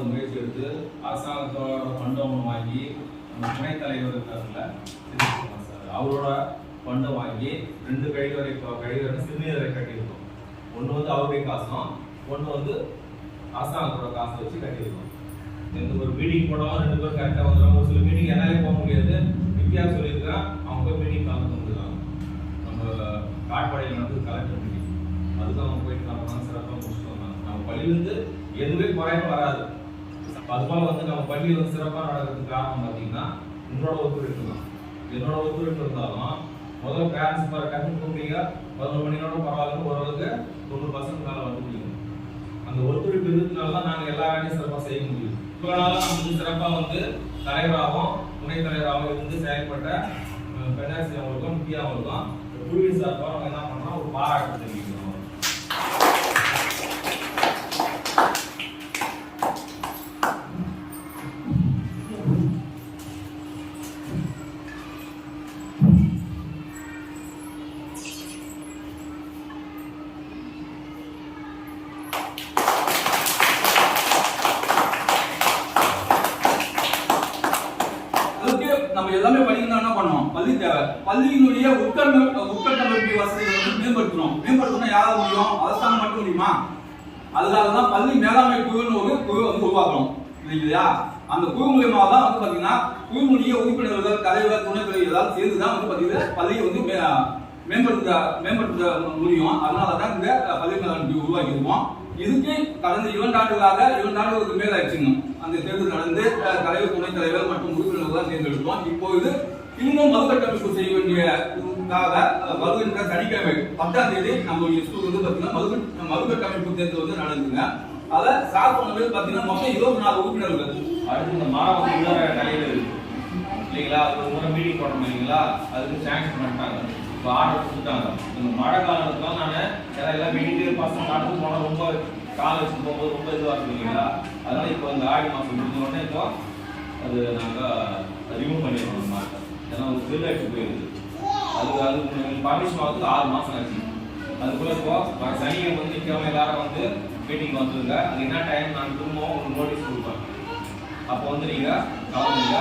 அரசு முயற்சி எடுத்து அரசாங்கத்தோட ஃபண்டம் வாங்கி நம்ம துணைத் தலைவர் இருக்காருல்ல சார். அவரோட ஃபண்டை வாங்கி ரெண்டு கழிவறை இப்போ கழிவறை சிறுநீரை கட்டியிருக்கோம். ஒன்று வந்து அவருடைய காசும் ஒன்று வந்து அரசாங்கத்தோட காசை வச்சு கட்டியிருக்கோம். எந்த ஒரு மீட்டிங் போனாலும் ரெண்டு பேரும் கரெக்டாக வந்துடும் ஒரு சில மீட்டிங் என்னாலே போக முடியாது. வித்யா சொல்லியிருக்கேன் அவங்க போய் மீட்டிங் கலந்து வந்துருக்காங்க நம்ம காட்பாடையில் நடந்து கலெக்டர் மீட்டிங் அதுக்கு அவங்க போயிட்டு நம்ம சிறப்பாக முடிச்சுட்டு வந்தாங்க. நம்ம பள்ளியிலேருந்து எதுவுமே குறையும் வராது. அதுபோல வந்து நம்ம பள்ளி வந்து சிறப்பாக நடக்கிறதுக்கு காரணம் பார்த்தீங்கன்னா உங்களோட ஒத்துழைப்பு தான். என்னோட ஒத்துழைப்பு இருந்தாலும் முதல்ல பேரண்ட்ஸ் பாரு கற்று கூப்பிட்டீங்க பதினொரு மணியோட பரவாயில்ல ஓரளவுக்கு தொண்ணூறு பர்சன்ட் மேலே வந்து முடியும் அந்த ஒத்துழைப்பு இருந்ததுனால தான் நாங்கள் எல்லா வேலையும் சிறப்பாக செய்ய முடியும். இவ்வளவு வந்து சிறப்பாக வந்து தலைவராகவும் துணைத் தலைவராகவும் இருந்து செயல்பட்ட பெண்ணாசி அவங்களுக்கும் முக்கிய அவங்களுக்கும் குழுவின் சார்பாக நம்ம என்ன பண்ணால் ஒரு பாராட்டு தெரியும் எல்லாமே படிக்கணும் என்ன பண்ணோம் பள்ளி தேவை. பள்ளியினுடைய உட்கட்ட உட்கட்டமைப்பு வசதிகளை வந்து மேம்படுத்தணும் மேம்படுத்தணும் யாராவது முடியும்? அரசாங்கம் மட்டும் முடியுமா? அதனால தான் பள்ளி மேலாண்மை குழுன்னு ஒரு குழு வந்து உருவாக்கணும் இல்லையா அந்த குழு மூலியமாக தான் வந்து பார்த்தீங்கன்னா மொழியை உறுப்பினர்கள் தலைவர் துணை தலைவர் எல்லாம் சேர்ந்து தான் வந்து பார்த்தீங்கன்னா பள்ளியை வந்து மேம்படுத்த மேம்படுத்த முடியும். அதனால தான் இந்த பள்ளி மேலாண்மை உருவாக்கியிருக்கோம். இதுக்கு கடந்த இரண்டு ஆண்டுகளாக இரண்டு ஆண்டுகளுக்கு மேல் ஆயிடுச்சுங்க அந்த தேர்தல் நடந்து தலைவர் துணைத் தலைவர் மற்றும் உறுப்பினர்கள் தான் தேர்ந்தெடுத்தோம். இப்போது இன்னும் மறுகட்டமைப்பு செய்ய வேண்டிய வருகின்ற சனிக்கிழமை பத்தாம் தேதி நம்ம ஸ்கூல் வந்து பார்த்தீங்கன்னா மறு மறுகட்டமைப்பு தேர்தல் வந்து நடந்துங்க அதை சார் பண்ணது பார்த்தீங்கன்னா மொத்தம் இருபத்தி நாலு உறுப்பினர்கள். அடுத்து இந்த மரம் தலைவர் இல்லைங்களா? அது ஒரு முறை மீட்டிங் போடணும் இல்லைங்களா? அதுக்கு சாங்ஷன் பண்ணிட்டாங்க இப்போ ஆர்டர் கொடுத்துட்டாங்க. இந்த மழை காலத்துலாம் நான் ஏன்னா எல்லாம் வீட்டுக்கு பசங்க நடந்து போனால் ரொம்ப கால் வச்சு போகும்போது ரொம்ப இதுவாக இருக்கும் இல்லைங்களா? அதனால இப்போ இந்த ஆடி மாதம் முடிஞ்ச உடனே இப்போ அது நாங்கள் ரிமூவ் பண்ணிடுவோம் அந்த மாட்டை. ஏன்னா ஒரு பில் ஆகிட்டு போயிடுது. அது அது பர்மிஷன் ஆகுது ஆறு மாதம் ஆச்சு. அதுக்குள்ள இப்போ வர சனியை வந்து நிற்கிறவங்க எல்லாரும் வந்து மீட்டிங் வந்துருங்க. அது என்ன டைம் நான் திரும்பவும் உங்களுக்கு நோட்டீஸ் கொடுப்பேன் அப்போ வந்து நீங்கள் கவனிங்க.